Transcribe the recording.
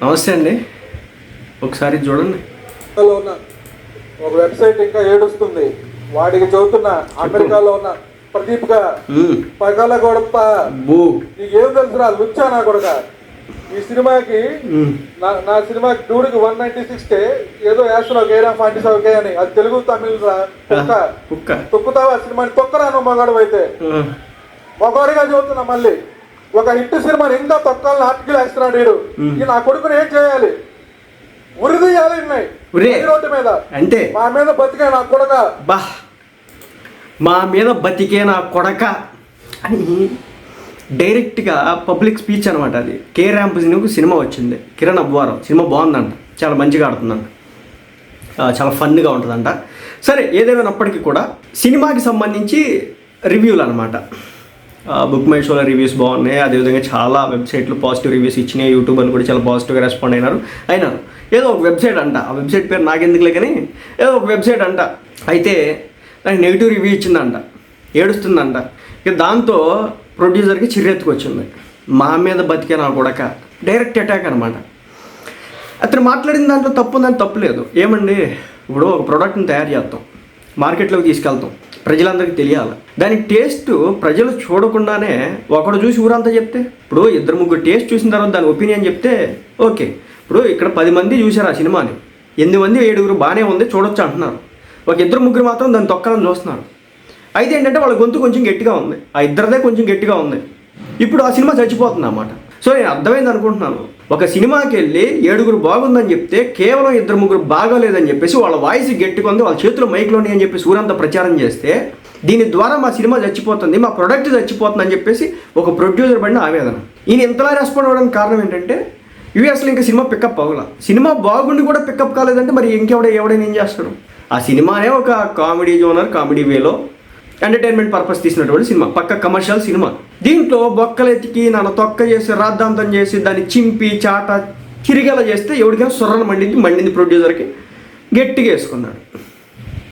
నమస్తే అండి. ఒకసారి చూడండి. అమెరికాలో ఉన్న ఒక వెబ్సైట్ ఇంకా ఏడుస్తుంది. వాడికి చదువుతున్నా అమెరికాలో ఉన్న ప్రదీప్గా. పగల గొడప. నీకేం తెలుసురా లుచ్చా నా కొడుక? ఈ సినిమాకి. నా నా సినిమాకి డూడికి వన్ నైన్టీ సిక్స్ కే ఏదో వేస్తున్నావు కేరా ఫార్టీ సెవెన్ కే అని. అది తెలుగు తమిళ రా తొక్కుతావా సినిమాని? తొక్కరా నువ్వు మగాడు అయితే? మగవాడిగా చదువుతున్నా మళ్ళీ. ఒక హిట్ సినిమాని ఇంకా తొక్కాలని ఆర్టికల్ వేస్తున్నాడు వీడు. ఈ నా కొడుకుని ఏం చేయాలి? ఉరి తీయాలి. రోడ్డు మీద. అంతే. మా మీద బతికే నా కొడుక. బా. మా మీద బతికే నా కొడక. అని డైరెక్ట్గా పబ్లిక్ స్పీచ్ అనమాట అది. కే ర్యాంప్ సినిమాకు సినిమా వచ్చింది. కిరణ్ అబ్బవారం సినిమా బాగుందంట. చాలా మంచిగా ఆడుతుందంట. చాలా ఫన్గా ఉంటుందంట. సరే ఏదేమైనప్పటికీ కూడా సినిమాకి సంబంధించి రివ్యూలు అనమాట బుక్ మై షోలో రివ్యూస్ బాగున్నాయి. అదేవిధంగా చాలా వెబ్సైట్లు పాజిటివ్ రివ్యూస్ ఇచ్చినాయి. యూట్యూబ్ అని కూడా చాలా పాజిటివ్గా రెస్పాండ్ అయినారు. అయినారు ఏదో ఒక వెబ్సైట్ అంట. ఆ వెబ్సైట్ పేరు నాకెందుకులే కానీ ఏదో ఒక వెబ్సైట్ అంట. అయితే నాకు నెగిటివ్ రివ్యూ ఇచ్చిందంట. ఏడుస్తుందంట. ఇక దాంతో ప్రొడ్యూసర్కి చిర్రెత్తుకొచ్చింది. మా మీద బతికే నా కొడక. డైరెక్ట్ అటాక్ అనమాట అతను మాట్లాడిన దాంట్లో తప్పు ఉందని తప్పు లేదు ఏమండి? ఇప్పుడు ఒక ప్రోడక్ట్ని తయారు చేస్తాం మార్కెట్లోకి తీసుకెళ్తాం. ప్రజలందరికీ తెలియాలి. దాని టేస్ట్ ప్రజలు చూడకుండానే ఒకడు చూసి ఊరంతా చెప్తే ఇప్పుడు ఇద్దరు ముగ్గురు టేస్ట్ చూసిన తర్వాత దాని ఒపీనియన్ చెప్తే ఓకే. ఇప్పుడు ఇక్కడ పది మంది చూశారు ఆ సినిమాని. ఎనిమిది మంది ఏడుగురు బాగానే ఉంది చూడొచ్చు అంటున్నారు. ఒక ఇద్దరు ముగ్గురు మాత్రం దాన్ని తొక్కాలని చూస్తున్నారు. అయితే ఏంటంటే వాళ్ళ గొంతు కొంచెం గట్టిగా ఉంది. ఆ ఇద్దరిదే కొంచెం గట్టిగా ఉంది. ఇప్పుడు ఆ సినిమా చచ్చిపోతుంది అన్నమాట. సో నేను అర్థమైంది అనుకుంటున్నాను. ఒక సినిమాకి వెళ్ళి ఏడుగురు బాగుందని చెప్తే కేవలం ఇద్దరు ముగ్గురు బాగోలేదని చెప్పేసి వాళ్ళ వాయిస్ గట్టిగా వాళ్ళ చేతులు మైక్లోని అని చెప్పి ఊరంతా ప్రచారం చేస్తే దీని ద్వారా మా సినిమా చచ్చిపోతుంది మా ప్రొడక్ట్ చచ్చిపోతుంది అని చెప్పేసి ఒక ప్రొడ్యూసర్ పడిన ఆవేదన. ఈయన ఇంతలా రెస్పాండ్ అవ్వడానికి కారణం ఏంటంటే ఇవి అసలు ఇంకా సినిమా పికప్ అవ్వాల. సినిమా బాగుండి కూడా పికప్ కాలేదంటే మరి ఇంకెవడ ఎవడైనా ఏం చేస్తాడు ఆ సినిమానే ఒక కామెడీ జోనర్ కామెడీ వేలో ఎంటర్టైన్మెంట్ పర్పస్ తీసినటువంటి సినిమా పక్క కమర్షియల్ సినిమా. దీంట్లో బొక్కలెతికి నన్ను తొక్క చేసి రాద్ధాంతం చేసి దాన్ని చింపి చాట తిరిగేలా చేస్తే ఎవరికైనా సొర్రను మండింది మండింది ప్రొడ్యూసర్కి గట్టిగా వేసుకున్నాడు.